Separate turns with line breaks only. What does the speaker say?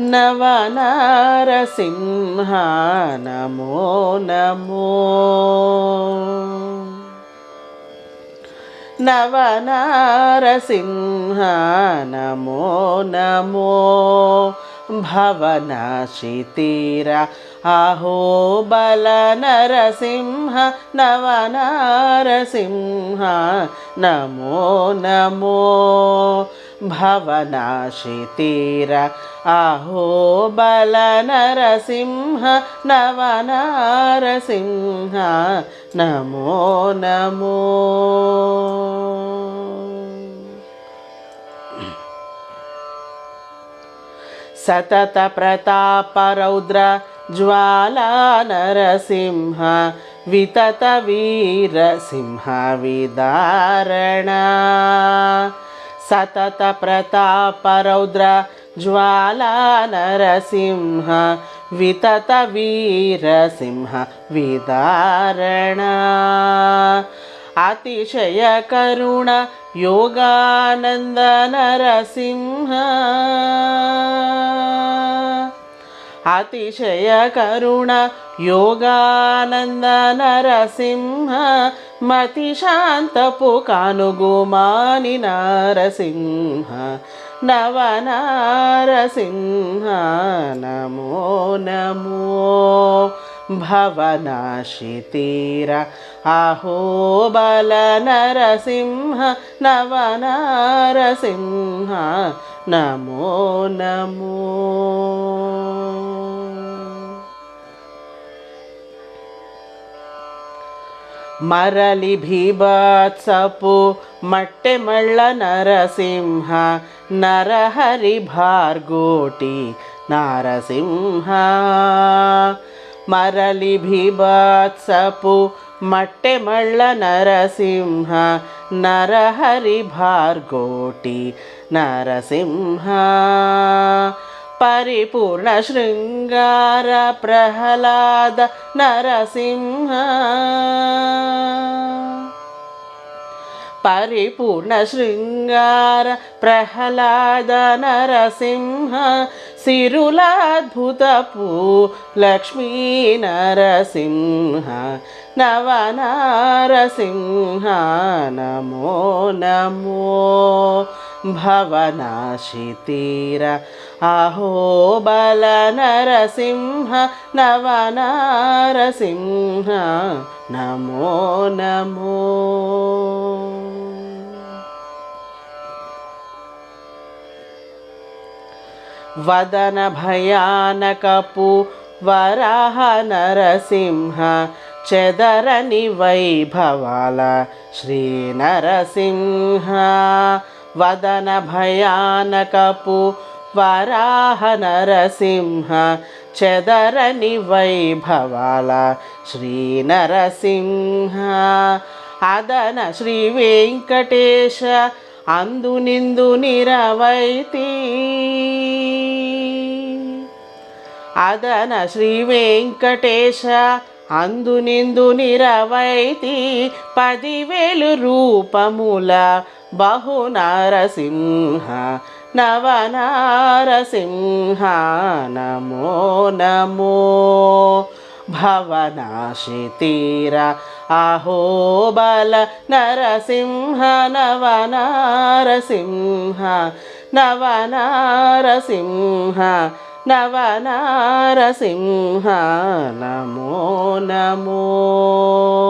నవనారసింహ నమో. నమో నవనారసింహ నమో. నమో భవనాశితీర అహో బల నరసింహ నవనారసింహ నమో నమో. భవనాశితీర అహో బల నరసింహ నవనారసింహ నమో నమో సతత ప్రతాప రౌద్ర జ్వాలా నరసింహ వితత सतत प्रताप ज्वाला नरसिंह वितत वीरसिंह विदारण। अतिशयकरुणा योगानन्दनरसिंह। అతిశయ కరుణ యోగానంద నరసింహ మతి శాంతపు కానుగుమాని నరసింహ నవనారసింహ నమో నమో భవనాశితీర అహో బల నరసింహ నవనారసింహ నమో నమో. మరలి భీభత్సపు మట్టె మళ్ళ నరసింహ నరహరి భార్గోటి నరసింహ. మరలి భీభత్సపు మట్టె మళ్ళ నరసింహ నరహరి భార్గోటి నరసింహ. పరిపూర్ణ శృంగార ప్రహ్లాద నరసింహ. పరిపూర్ణ శృంగార ప్రహ్లాద నరసింహ సిరులాద్భుతపు లక్ష్మీ నరసింహ నవనారసింహ నమో నమో. భవనాశితీర అహో బల నరసింహ నవనారసింహ నమో నమో వదన భయానకపు వరాహ నరసింహ చెదరని వైభవాల శ్రీ నరసింహ వదన భయానకపు వరాహ నరసింహ చెదరని వైభవాల శ్రీ నరసింహ అదన శ్రీ వెంకటేశ అందు నిందు నిరవైతి. అదన శ్రీ వెంకటేశ అందు నిందు నిరవైతి. పదివేలు రూపముల బహు నరసింహ నవ నరసింహ నమో నమో. భవనాశితీర అహో బల నరసింహ నవ నరసింహ నవ నరసింహ నమో నమో.